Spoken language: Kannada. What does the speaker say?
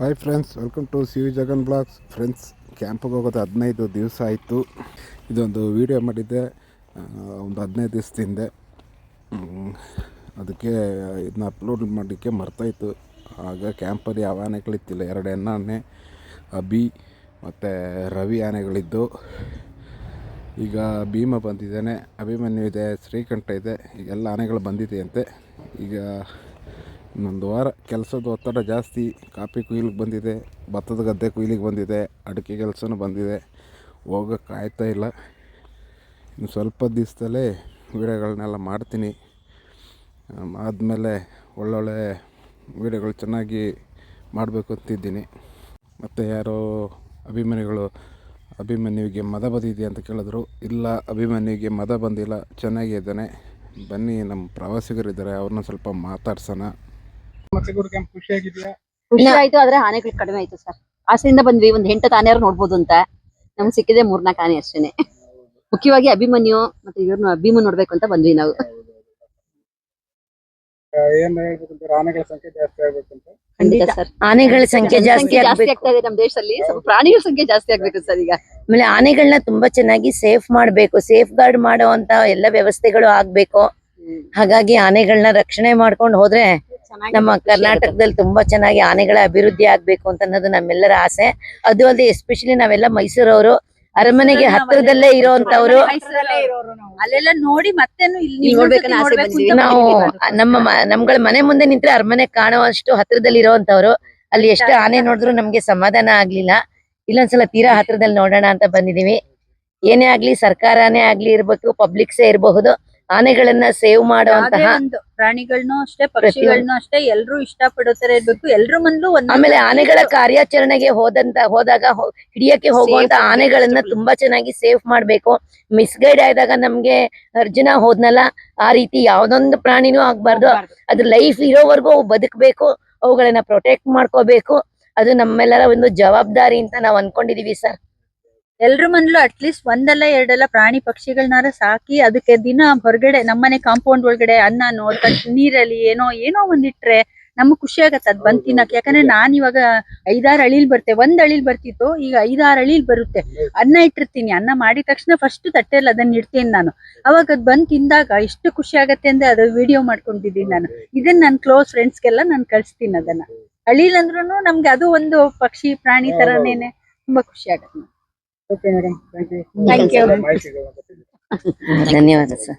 Hi friends welcome to C V Jagan blogs friends ಕ್ಯಾಂಪಿಗೆ ಹೋಗೋದು ಹದಿನೈದು ದಿವಸ ಆಯಿತು. ಇದೊಂದು ವಿಡಿಯೋ ಮಾಡಿದ್ದೆ. ಒಂದು ಹದಿನೈದು ದಿವಸದಿಂದ ಅದಕ್ಕೆ ಇದನ್ನ ಅಪ್ಲೋಡ್ ಮಾಡಲಿಕ್ಕೆ ಮರ್ತಾಯಿತ್ತು ಆಗ ಕ್ಯಾಂಪಲ್ಲಿ ಯಾವ ಆನೆಗಳಿತ್ತಿಲ್ಲ, ಎರಡು ಹೆಣ್ಣು ಆನೆ, ಅಬಿ, ಮತ್ತು ರವಿ ಆನೆಗಳಿದ್ದು. ಈಗ ಭೀಮ ಬಂದಿದ್ದಾನೆ. ಅಭಿಮನ್ಯು ಇದೆ, ಶ್ರೀಕಂಠ ಇದೆ. ಈಗೆಲ್ಲ ಆನೆಗಳು ಬಂದಿದೆಯಂತೆ. ಈಗ ಇನ್ನೊಂದು ವಾರ ಕೆಲಸದ ಒತ್ತಡ ಜಾಸ್ತಿ, ಕಾಫಿ ಕುಯ್ಲಿಗೆ ಬಂದಿದೆ, ಭತ್ತದ ಗದ್ದೆ ಕುಯ್ಲಿಗೆ ಬಂದಿದೆ, ಅಡಿಕೆ ಕೆಲಸನೂ ಬಂದಿದೆ. ಹೋಗೋಕ್ಕೆ ಆಯ್ತಾ ಇಲ್ಲ. ಇನ್ನು ಸ್ವಲ್ಪ ದಿವಸದಲ್ಲೇ ವೀಡಿಯೋಗಳನ್ನೆಲ್ಲ ಮಾಡ್ತೀನಿ. ಆದಮೇಲೆ ಒಳ್ಳೊಳ್ಳೆ ವೀಡಿಯೋಗಳು ಚೆನ್ನಾಗಿ ಮಾಡಬೇಕು ಅಂತಿದ್ದೀನಿ. ಮತ್ತು ಯಾರೋ ಅಭಿಮಾನಿಗಳು, ಅಭಿಮನ್ಯುವಿಗೆ ಮದ ಬಂದಿದೆಯಾ ಅಂತ ಕೇಳಿದ್ರು. ಇಲ್ಲ, ಅಭಿಮನ್ಯುವಿಗೆ ಮದ ಬಂದಿಲ್ಲ, ಚೆನ್ನಾಗಿದ್ದಾನೆ. ಬನ್ನಿ, ನಮ್ಮ ಪ್ರವಾಸಿಗರಿದ್ದಾರೆ, ಅವ್ರನ್ನ ಸ್ವಲ್ಪ ಮಾತಾಡ್ಸೋಣ. ಕ್ಯಾಂಪ್ ಖುಷಿಯಾಗಿದೆಯಾ? ಖುಷಿ ಆಯ್ತು ಆದ್ರೆ ಆನೆಗಳು ಕಡಿಮೆ ಆಯ್ತು ಸರ್. ಆಸೆಯಿಂದ ಬಂದ್ವಿ ಒಂದ್ ಎಂಟತ್ತು ಆನೆಯವ್ರು ನೋಡ್ಬೋದು ಅಂತ. ನಮ್ಗೆ ಸಿಕ್ಕಿದೆ ಮೂರ್ನಾಲ್ಕು ಆನೆ ಅಷ್ಟೇನೆ. ಮುಖ್ಯವಾಗಿ ಅಭಿಮನ್ಯು ಮತ್ತೆ ಇವ್ರನ್ನ ಭೀಮು ನೋಡ್ಬೇಕು ಅಂತ ಬಂದ್ವಿ ನಾವು. ಆನೆಗಳ ಸಂಖ್ಯೆ ಜಾಸ್ತಿ ಆಗ್ಬೇಕಂತ? ಖಂಡಿತ ಸರ್. ಆನೆಗಳ ಸಂಖ್ಯೆ ಜಾಸ್ತಿ ಸಂಖ್ಯೆ ಜಾಸ್ತಿ ಆಗ್ಬೇಕು. ಆಗ್ತಾ ಇದೆ ನಮ್ಮ ದೇಶದಲ್ಲಿ. ಸ್ವಲ್ಪ ಪ್ರಾಣಿಗಳ ಸಂಖ್ಯೆ ಜಾಸ್ತಿ ಆಗ್ಬೇಕು ಸರ್ ಈಗ. ಆಮೇಲೆ ಆನೆಗಳನ್ನ ತುಂಬಾ ಚೆನ್ನಾಗಿ ಸೇಫ್ ಮಾಡ್ಬೇಕು. ಸೇಫ್ ಗಾರ್ಡ್ ಮಾಡುವಂತ ಎಲ್ಲ ವ್ಯವಸ್ಥೆಗಳು ಆಗ್ಬೇಕು. ಹಾಗಾಗಿ ಆನೆಗಳನ್ನ ರಕ್ಷಣೆ ಮಾಡ್ಕೊಂಡು ಹೋದ್ರೆ ನಮ್ಮ ಕರ್ನಾಟಕದಲ್ಲಿ ತುಂಬಾ ಚೆನ್ನಾಗಿ ಆನೆಗಳ ಅಭಿವೃದ್ಧಿ ಆಗ್ಬೇಕು ಅಂತ ಅನ್ನೋದು ನಮ್ಮೆಲ್ಲರ ಆಸೆ. ಅದು ಅಲ್ಲದೆ ಎಸ್ಪೆಷಲಿ ನಾವೆಲ್ಲ ಮೈಸೂರವರು ಅರಮನೆಗೆ ಹತ್ತಿರದಲ್ಲೇ ಇರೋಂತವ್ರು ಅಲ್ಲೆಲ್ಲ ನೋಡಿ ಮತ್ತೆ ಇಲ್ಲಿ ಇಲ್ಲಿ ಆಸೆ ಬಂದಿದೆ. ನಾವು ನಮ್ಮ ಮ- ನಮ್ಗಳ ಮನೆ ಮುಂದೆ ನಿಂತ್ರೆ ಅರಮನೆ ಕಾಣುವಷ್ಟು ಹತ್ರದಲ್ಲಿ ಇರೋಂತವ್ರು ಅಲ್ಲಿ ಎಷ್ಟು ಆನೆ ನೋಡಿದ್ರು ನಮ್ಗೆ ಸಮಾಧಾನ ಆಗ್ಲಿಲ್ಲ. ಇಲ್ಲೊಂದ್ಸಲ ತೀರಾ ಹತ್ರದಲ್ಲಿ ನೋಡೋಣ ಅಂತ ಬಂದಿದೀವಿ ಏನೇ ಆಗ್ಲಿ ಸರ್ಕಾರನೇ ಆಗ್ಲಿ ಇರ್ಬೇಕು ಪಬ್ಲಿಕ್ಸೇ ಇರಬಹುದು. ಆನೆಗಳನ್ನ ಸೇವ್ ಮಾಡುವಂತಹ ಪ್ರಾಣಿಗಳನ್ನು ಅಷ್ಟೇ ಪಕ್ಷಿಗಳನ್ನೂ ಅಷ್ಟೇ ಎಲ್ರು ಇಷ್ಟ ಪಡೋ ತರ ಇರ್ಬೇಕು ಎಲ್ರು ಒಂದ್ ಆಮೇಲೆ ಆನೆಗಳ ಕಾರ್ಯಾಚರಣೆಗೆ ಹೋದಂತ ಹೋದಾಗ ಹಿಡಿಯಕ್ಕೆ ಹೋಗುವಂತ ಆನೆಗಳನ್ನ ತುಂಬಾ ಚೆನ್ನಾಗಿ ಸೇಫ್ ಮಾಡ್ಬೇಕು. ಮಿಸ್ಗೈಡ್ ಆದಾಗ ನಮ್ಗೆ ಅರ್ಜುನ ಹೋದ್ನಲ್ಲ ಆ ರೀತಿ ಯಾವ್ದೊಂದು ಪ್ರಾಣಿನೂ ಆಗ್ಬಾರ್ದು. ಅದ್ರ ಲೈಫ್ ಇರೋವರೆಗೂ ಅವು ಬದುಕಬೇಕು ಅವುಗಳನ್ನ ಪ್ರೊಟೆಕ್ಟ್ ಮಾಡ್ಕೋಬೇಕು. ಅದು ನಮ್ಮೆಲ್ಲರ ಒಂದು ಜವಾಬ್ದಾರಿ ಅಂತ ನಾವು ಅನ್ಕೊಂಡಿದೀವಿ ಸರ್. ಎಲ್ರ ಮನೇಲೂ ಅಟ್ಲೀಸ್ಟ್ ಒಂದಲ್ಲ ಎರಡಲ್ಲ ಪ್ರಾಣಿ ಪಕ್ಷಿಗಳನ್ನಾರ ಸಾಕಿ ಅದಕ್ಕೆ ದಿನ ಹೊರಗಡೆ ನಮ್ಮನೆ ಕಾಂಪೌಂಡ್ ಒಳಗಡೆ ಅನ್ನನೋ ನೀರಲ್ಲಿ ಏನೋ ಏನೋ ಒಂದಿಟ್ರೆ ನಮಗ್ ಖುಷಿ ಆಗತ್ತೆ ಅದ್ ಬಂದ್ ತಿನ್ನಕ್ ಯಾಕಂದ್ರೆ ನಾನ್ ಇವಾಗ ಐದಾರು ಅಳಿಲ್ ಬರ್ತೆ ಒಂದ್ ಅಳಿಲ್ ಬರ್ತಿತ್ತು ಈಗ ಐದಾರು ಅಳಿಲ್ ಬರುತ್ತೆ. ಅನ್ನ ಇಟ್ಟಿರ್ತೀನಿ ಅನ್ನ ಮಾಡಿದ ತಕ್ಷಣ ಫಸ್ಟ್ ತಟ್ಟೆಯಲ್ಲಿ ಅದನ್ನ ಇಡ್ತೀನಿ ನಾನು. ಅವಾಗ ಅದ್ ಬಂದ್ ತಿಂದಾಗ ಎಷ್ಟು ಖುಷಿ ಆಗತ್ತೆ ಅಂದ್ರೆ ಅದು ವಿಡಿಯೋ ಮಾಡ್ಕೊಂಡಿದ್ದೀನಿ ನಾನು. ಇದನ್ನ ನನ್ ಕ್ಲೋಸ್ ಫ್ರೆಂಡ್ಸ್ಗೆಲ್ಲ ನಾನು ಕಳ್ಸ್ತೀನಿ ಅದನ್ನ. ಅಳಿಲ್ ಅಂದ್ರೂ ನಮ್ಗೆ ಅದು ಒಂದು ಪಕ್ಷಿ ಪ್ರಾಣಿ ತರನೇನೆ ತುಂಬಾ ಖುಷಿ ಆಗತ್ತೆ. Okay madam. Thank you. ಧನ್ಯವಾದ ಸರ್.